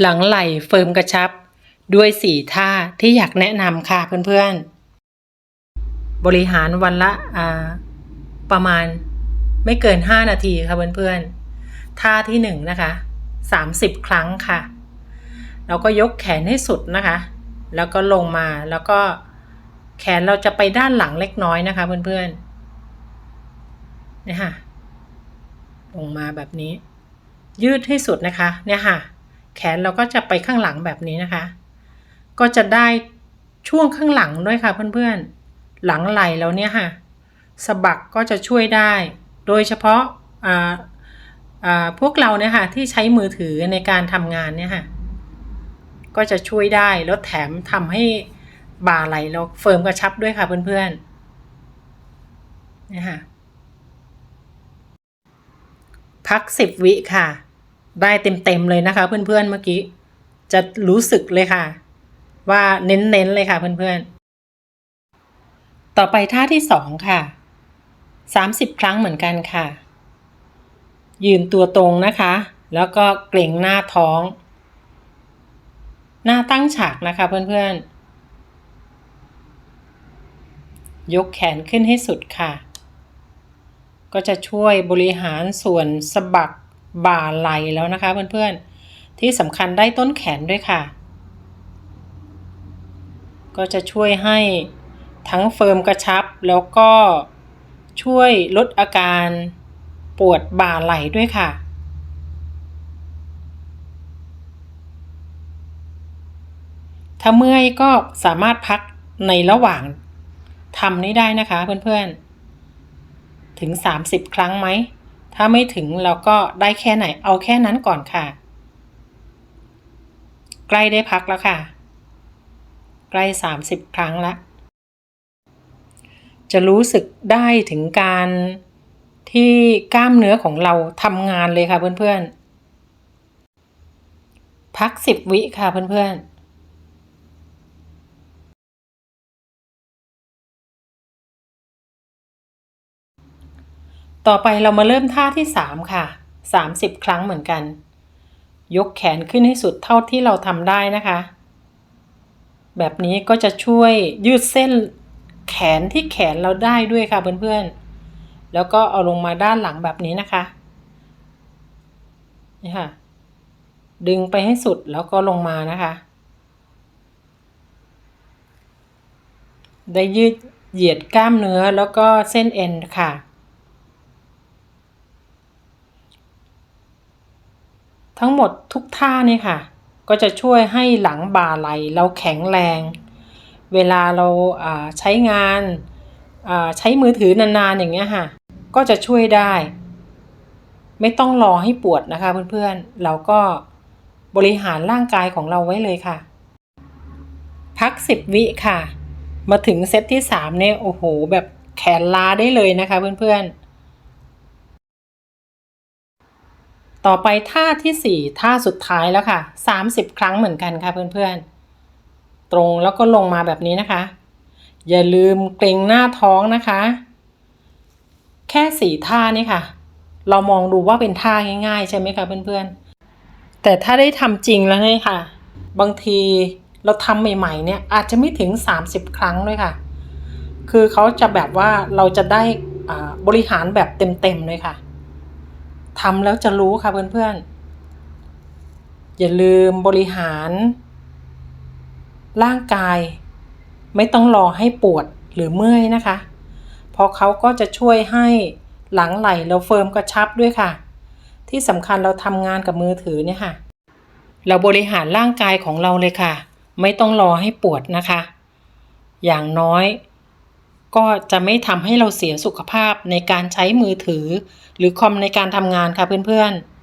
หลังไหล่เฟิร์มกระชับ ด้วยสี่ท่าที่อยากแนะนำค่ะเพื่อนๆ บริหารวันละประมาณไม่เกิน 5 นาทีค่ะเพื่อนๆ ท่าที่1นงนะคะ30 ครั้งค่ะ เราก็ยกแขนให้สุดนะคะ แล้วก็ลงมาแล้วก็แขนเราจะไปด้านหลังเล็กน้อยนะคะเพื่อนๆเนี่ยค่ะลงมาแบบนี้ ยืดให้สุดนะคะ เนี่ยค่ะ แขนเราก็จะไปข้างหลังแบบนี้นะคะ ก็จะได้ช่วงข้างหลังด้วยค่ะเพื่อนๆ หลังไหล่เราเนี่ยค่ะสะบักก็จะช่วยได้ โดยเฉพาะพวกเราเนี่ยค่ะที่ใช้มือถือในการทำงานเนี่ยค่ะก็จะช่วยได้แล้วแถมทำให้บ่าไหลเราเฟิร์มกระชับด้วยค่ะเพื่อนๆเนี่ยค่ะพักสิบวิค่ะ ได้เต็มๆเลยนะคะ เพื่อนๆเมื่อกี้ จะรู้สึกเลยค่ะ ว่าเน้นๆเลยค่ะ เพื่อนๆ ต่อไปท่าที่สองค่ะสามสิบครั้งเหมือนกันค่ะ ยืนตัวตรงนะคะ แล้วก็เกร็งหน้าท้อง หน้าตั้งฉากนะคะ เพื่อนๆ ยกแขนขึ้นให้สุดค่ะ ก็จะช่วยบริหารส่วนสะบัก บ่าไหลแล้วนะคะเพื่อนๆ ที่สำคัญได้ต้นแขนด้วยค่ะ ก็จะช่วยให้ทั้งเฟิร์มกระชับแล้วก็ช่วยลดอาการปวดบ่าไหลด้วยค่ะ ถ้าเมื่อยก็สามารถพักในระหว่างทำนี้ได้นะคะเพื่อนๆ ถึง 30 ครั้งไหม ถ้าไม่ถึงเราก็ได้แค่ไหนเอาแค่นั้นก่อนค่ะ ใกล้ได้พักแล้วค่ะ ใกล้ 30 ครั้งละ จะรู้สึกได้ถึงการที่กล้ามเนื้อของเราทำงานเลยค่ะเพื่อนๆ พัก 10 วิค่ะเพื่อนๆ ต่อไปเรามาเริ่มท่าที่ 3 ค่ะ 30 ครั้งเหมือนกัน ยกแขนขึ้นให้สุดเท่าที่เราทำได้นะคะ แบบนี้ก็จะช่วยยืดเส้นแขนที่แขนเราได้ด้วยค่ะเพื่อนๆ แล้วก็เอาลงมาด้านหลังแบบนี้นะคะ นี่ค่ะ ดึงไปให้สุดแล้วก็ลงมานะคะ ได้ยืดเหยียดกล้ามเนื้อแล้วก็เส้นเอ็นค่ะ ทั้งหมดทุกท่านี่ค่ะ ก็จะช่วยให้หลังบ่าไหลเราแข็งแรง เวลาเราใช้งานใช้มือถือนานๆอย่างเงี้ยค่ะ ก็จะช่วยได้ ไม่ต้องรอให้ปวดนะคะเพื่อนๆ เราก็บริหารร่างกายของเราไว้เลยค่ะ พักสิบวิค่ะ มาถึงเซตที่สามเนี่ยโอ้โห แบบแขนล้าได้เลยนะคะเพื่อนๆ ต่อไปท่าที่สี่ท่าสุดท้ายแล้วค่ะสามสิบครั้งเหมือนกันค่ะเพื่อนๆ ตรงแล้วก็ลงมาแบบนี้นะคะ อย่าลืมเกรงหน้าท้องนะคะ แค่สี่ท่านี่ค่ะ เรามองดูว่าเป็นท่าง่ายๆ ใช่ไหมคะเพื่อนๆ แต่ถ้าได้ทำจริงแล้วเนี่ยค่ะ บางทีเราทำใหม่ๆเนี่ยอาจจะไม่ถึง 30 ครั้งด้วยค่ะ คือเขาจะแบบว่าเราจะได้บริหารแบบเต็มๆเลยค่ะ ทำแล้วจะรู้ค่ะเพื่อนๆ อย่าลืมบริหาร ร่างกาย ไม่ต้องรอให้ปวดหรือเมื่อยนะคะ เพราะเขาก็จะช่วยให้หลังไหลเราเฟิร์มกระชับด้วยค่ะ ที่สำคัญเราทำงานกับมือถือเนี่ยค่ะ เราบริหารร่างกายของเราเลยค่ะ ไม่ต้องรอให้ปวดนะคะ อย่างน้อย ก็จะไม่ทำให้เราเสียสุขภาพในการใช้มือถือ หรือคอมในการทำงานค่ะเพื่อนๆ